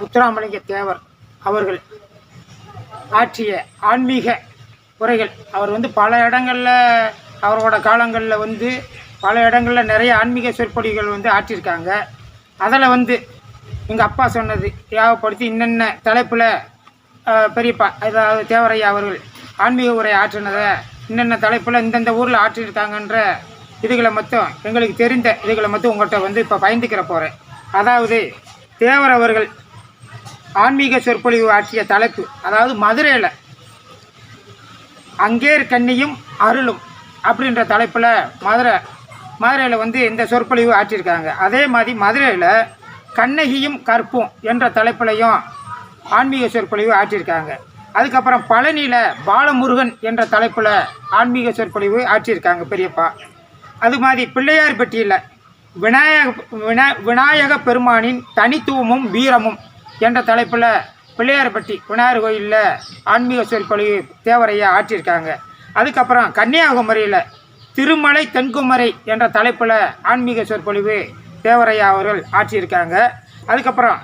முத்துராமலிங்க தேவர் அவர்கள் ஆற்றிய ஆன்மீக உரைகள். அவர் வந்து பல இடங்களில் அவரோட காலங்களில் வந்து பல இடங்களில் நிறைய ஆன்மீக சொற்பொழிகள் வந்து ஆற்றியிருக்காங்க. அதில் வந்து எங்கள் அப்பா சொன்னது தேவைப்படுத்தி இன்னென்ன தலைப்பில் பெரியப்பா அதாவது தேவரையா அவர்கள் ஆன்மீக உரை ஆற்றினதை இன்னென்ன தலைப்பில் இந்தந்த ஊரில் ஆற்றியிருக்காங்கன்ற இதுகளை மட்டும் எங்களுக்கு தெரிந்த இதுகளை மட்டும் உங்கள்கிட்ட வந்து இப்போ பயந்துக்கிற போகிறேன் அதாவது தேவர் அவர்கள் ஆன்மீக சொற்பொழிவு ஆற்றிய தலைப்பு அதாவது மதுரையில் அங்கேர் கண்ணியும் அருளும் அப்படின்ற தலைப்பில் மதுரை மதுரையில் வந்து இந்த சொற்பொழிவு ஆற்றியிருக்காங்க. அதே மாதிரி மதுரையில் கண்ணகியும் கற்பும் என்ற தலைப்பிலையும் ஆன்மீக சொற்பொழிவு ஆற்றியிருக்காங்க. அதுக்கப்புறம் பழனியில் பாலமுருகன் என்ற தலைப்பில் ஆன்மீக சொற்பொழிவு ஆற்றியிருக்காங்க பெரியப்பா. அது மாதிரி பிள்ளையார்பட்டியில் விநாயக வினா விநாயக பெருமானின் தனித்துவமும் வீரமும் என்ற தலைப்பில் பிள்ளையார்பட்டி விநாயகர் கோயிலில் ஆன்மீக சொற்பொழிவு தேவரையா ஆற்றியிருக்காங்க அதுக்கப்புறம் கன்னியாகுமரியில் திருமலை தென்குமரை என்ற தலைப்பில் ஆன்மீக சொற்பொழிவு தேவரையா அவர்கள் ஆற்றியிருக்காங்க. அதுக்கப்புறம்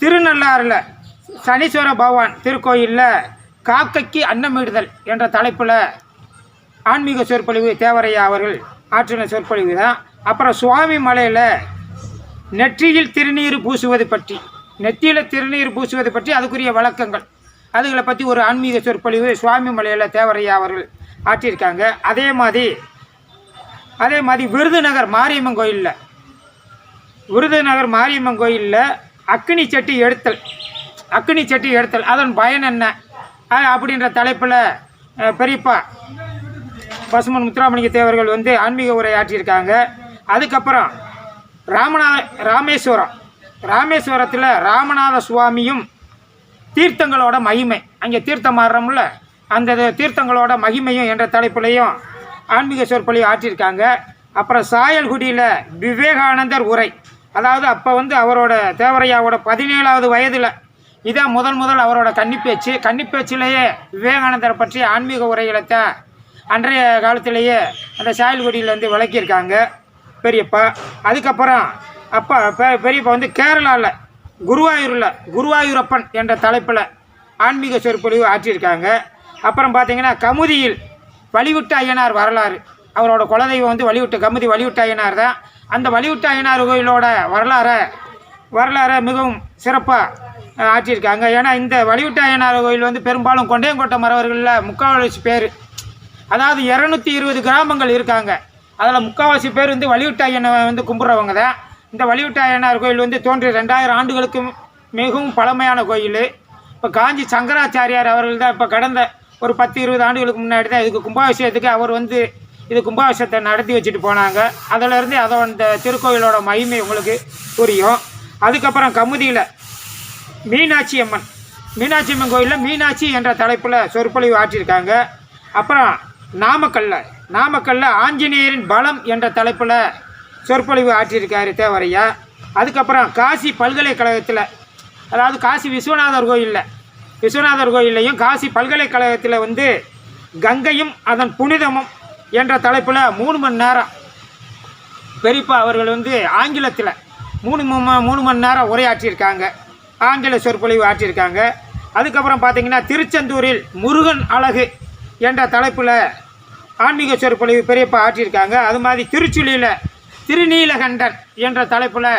திருநள்ளாறில் சனீஸ்வர பகவான் திருக்கோயிலில் காக்கைக்கு அன்னமிடுதல் என்ற தலைப்பில் ஆன்மீக சொற்பொழிவு தேவரையா அவர்கள் ஆற்றின சொற்பொழிவு தான் அப்புறம் சுவாமி மலையில் நெற்றியில் திருநீர் பூசுவது பற்றி நெற்றியில் திருநீர் பூசுவது பற்றி அதுக்குரிய வழக்கங்கள். அதுகளை பற்றி ஒரு ஆன்மீக சொற்பொழிவு சுவாமி மலையில் தேவரையா அவர்கள் ஆற்றியிருக்காங்க. அதே மாதிரி அதே மாதிரி விருதுநகர் மாரியம்மன் கோயிலில் விருதுநகர் மாரியம்மன் கோயிலில் அக்னி சட்டி எடுத்தல் அக்னி சட்டி எடுத்தல். அதன் பயன் என்ன? அப்படின்ற தலைப்பில் பெரியப்பா பசுமன் முத்துராமலிங்க தேவர்கள் வந்து ஆன்மீக உரை ஆற்றியிருக்காங்க அதுக்கப்புறம் ராமநாத ராமேஸ்வரம். ராமேஸ்வரத்தில் ராமநாத சுவாமியும் தீர்த்தங்களோட மகிமை. அங்கே தீர்த்தம் மாறுறோம்ல அந்த இது தீர்த்தங்களோட மகிமையும் என்ற தலைப்புலையும் ஆன்மீக சொற்பொழிவு ஆற்றியிருக்காங்க அப்புறம் சாயல்குடியில் விவேகானந்தர் உரை. அதாவது அப்போ வந்து அவரோட தேவரையாவோட பதினேழாவது வயதில் இதான் முதல் முதல் அவரோட கன்னிப்பேச்சு. கன்னிப்பேச்சிலேயே விவேகானந்தரை பற்றி ஆன்மீக உரைகளை அன்றைய காலத்திலேயே அந்த சாயல்குடியில் வந்து விளக்கியிருக்காங்க பெரியப்பா. அதுக்கப்புறம் அப்போ பெ- பெரியப்பா வந்து கேரளாவில் குருவாயூரில் குருவாயூரப்பன் என்ற தலைப்பில் ஆன்மீக சொற்பொழிவு ஆற்றியிருக்காங்க. அப்புறம் பார்த்தீங்கன்னா கமுதியில் வழிவிட்ட ஐயனார் வரலாறு. அவரோட குலதெய்வம் வந்து வழிவிட்ட கமுதி வழிவிட்ட ஐயனார் தான். அந்த வழிவிட்ட ஐயனார் கோயிலோட வரலாறை வரலாறை மிகவும் சிறப்பாக ஆற்றியிருக்காங்க. ஏன்னா இந்த வழிவிட்ட ஐயனார் கோயில் வந்து பெரும்பாலும் கொண்டையங்கோட்டை மறவர்களில் முக்கால்வாசி பேர் அதாவது இரநூத்தி இருபது கிராமங்கள் இருக்காங்க. அதில் முக்கால்வாசி பேர் வந்து வழிவிட்ட ஐயனை வந்து கும்பிட்றவங்க தான். இந்த வலியுட்டாயனார் கோயில் வந்து தோன்றி ரெண்டாயிரம் ஆண்டுகளுக்கு மிகவும் பழமையான கோயில். இப்போ காஞ்சி சங்கராச்சாரியார் அவர்கள் தான் இப்போ கடந்த ஒரு பத்து இருபது ஆண்டுகளுக்கு முன்னாடி தான் இதுக்கு கும்பாபிஷேகத்துக்கு அவர் வந்து இது கும்பாபிஷேகத்தை நடத்தி வச்சுட்டு போனாங்க. அதிலேருந்து அதை அந்த திருக்கோயிலோட மகிமை உங்களுக்கு புரியும். அதுக்கப்புறம் கமுதியில் மீனாட்சி அம்மன். மீனாட்சி அம்மன் கோயிலில் மீனாட்சி என்ற தலைப்பில் சொற்பொழிவு ஆற்றியிருக்காங்க. அப்புறம் நாமக்கல்ல. நாமக்கல்ல ஆஞ்சநேயரின் பலம் என்ற தலைப்பில் சொற்பொழிவு ஆற்றியிருக்காரு தேவரையா. அதுக்கப்புறம் காசி பல்கலைக்கழகத்தில் அதாவது காசி விஸ்வநாதர் கோயிலில் விஸ்வநாதர் கோயில்லையும் காசி பல்கலைக்கழகத்தில் வந்து கங்கையும் அதன் புனிதமும் என்ற தலைப்பில் மூணு மணி நேரம். பெரியப்பா அவர்கள் வந்து ஆங்கிலத்தில் மூணு மூணு மணி நேரம் உரையாற்றியிருக்காங்க. ஆங்கில சொற்பொழிவு ஆற்றியிருக்காங்க. அதுக்கப்புறம் பார்த்திங்கன்னா திருச்செந்தூரில் முருகன் அழகு என்ற தலைப்பில் ஆன்மீக சொற்பொழிவு பெரியப்பா ஆற்றியிருக்காங்க. அது மாதிரி திருச்சுழியில் திருநீலகண்டன் என்ற தலைப்பில்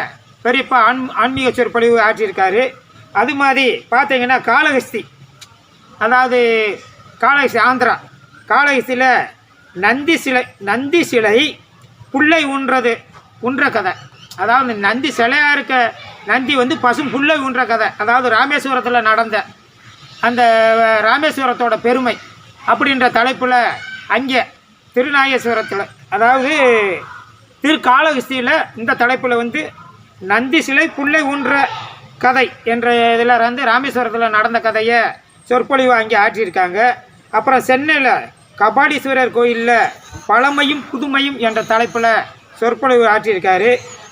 பெரியப்பா ஆன் ஆன்மீக சொற்பொழிவு ஆற்றியிருக்காரு. அது மாதிரி பார்த்தீங்கன்னா காளஹஸ்தி அதாவது காளகஸ்தி ஆந்திரா. காளகஸ்தியில் நந்தி சிலை நந்தி சிலை புல்லை உண்றது உண்ற கதை. அதாவது நந்தி சிலையாக இருக்க நந்தி வந்து பசும் புல்லை உண்ற கதை. அதாவது ராமேஸ்வரத்தில் நடந்த அந்த ராமேஸ்வரத்தோட பெருமை அப்படின்ற தலைப்பில் அங்கே திருநாகேஸ்வரத்தில் அதாவது திருக்காளஹஸ்தியில் இந்த தலைப்பில் வந்து நந்தி சிலை புள்ளை ஊன்ற கதை என்ற இதில் வந்து ராமேஸ்வரத்தில் நடந்த கதையை சொற்பொழிவு அங்கே ஆற்றியிருக்காங்க. அப்புறம் சென்னையில் கபாடீஸ்வரர் கோயிலில் பழமையும் புதுமையும் என்ற தலைப்பில் சொற்பொழிவு ஆற்றியிருக்காரு.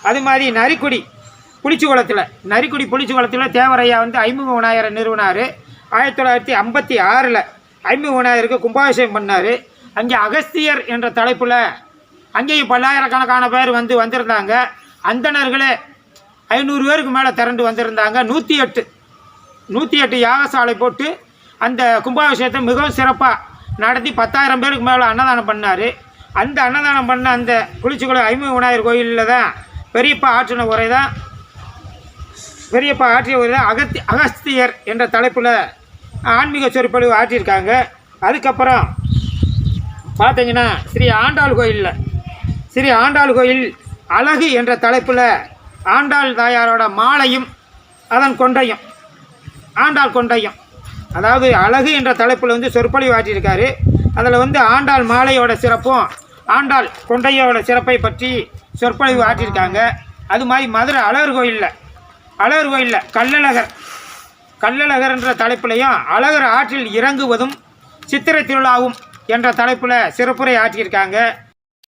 அது மாதிரி நரிக்குடி புளிச்சிக்குளத்தில் நரிக்குடி புளிச்சிக்குளத்தில் தேவரையா வந்து ஐமுக விநாயகரை நிறுவனார். ஆயிரத்தி தொள்ளாயிரத்தி ஐம்பத்தி ஆறில் ஐமுக விநாயகருக்கு கும்பாபிஷேகம் பண்ணார். அங்கே அகஸ்தியர் என்ற தலைப்பில் அங்கேயும் பல்லாயிரக்கணக்கான பேர் வந்து வந்திருந்தாங்க. அந்தணர்களே ஐநூறு பேருக்கு மேலே திரண்டு வந்திருந்தாங்க. நூற்றி எட்டு நூற்றி எட்டு யாகசாலை போட்டு அந்த கும்பாபிஷேகத்தை மிகவும் சிறப்பாக நடத்தி பத்தாயிரம் பேருக்கு மேலே அன்னதானம் பண்ணார். அந்த அன்னதானம் பண்ண அந்த குளிச்சிக்குளம் ஐமுக விநாயகர் கோயிலில் தான் பெரியப்பா ஆற்றின உரை தான் பெரியப்பா ஆற்றிய உரை அகத்தி அகஸ்தியர் என்ற தலைப்பில் ஆன்மீக சொற்பொழிவு ஆற்றியிருக்காங்க. அதுக்கப்புறம் பார்த்தீங்கன்னா ஸ்ரீ ஆண்டாள் கோயிலில் ஸ்ரீ ஆண்டாள் கோயில் அழகு என்ற தலைப்பில் ஆண்டாள் தாயாரோட மாலையும் அதன் கொண்டையும் ஆண்டாள் கொண்டையும். அதாவது அழகு என்ற தலைப்பில் வந்து சொற்பொழிவு ஆற்றியிருக்காரு. அதில் வந்து ஆண்டாள் மாலையோட சிறப்பும் ஆண்டாள் கொண்டையோட சிறப்பை பற்றி சொற்பொழிவு ஆற்றியிருக்காங்க. அது மாதிரி மதுரை அழகர் கோயிலில் அழகர் கோயிலில் கள்ளழகர் கள்ளழகர் என்ற தலைப்பிலையும் அழகர் ஆற்றில் இறங்குவதும் சித்திரை திருவிழாவும் என்ற தலைப்பில் சிறப்புரை ஆற்றியிருக்காங்க.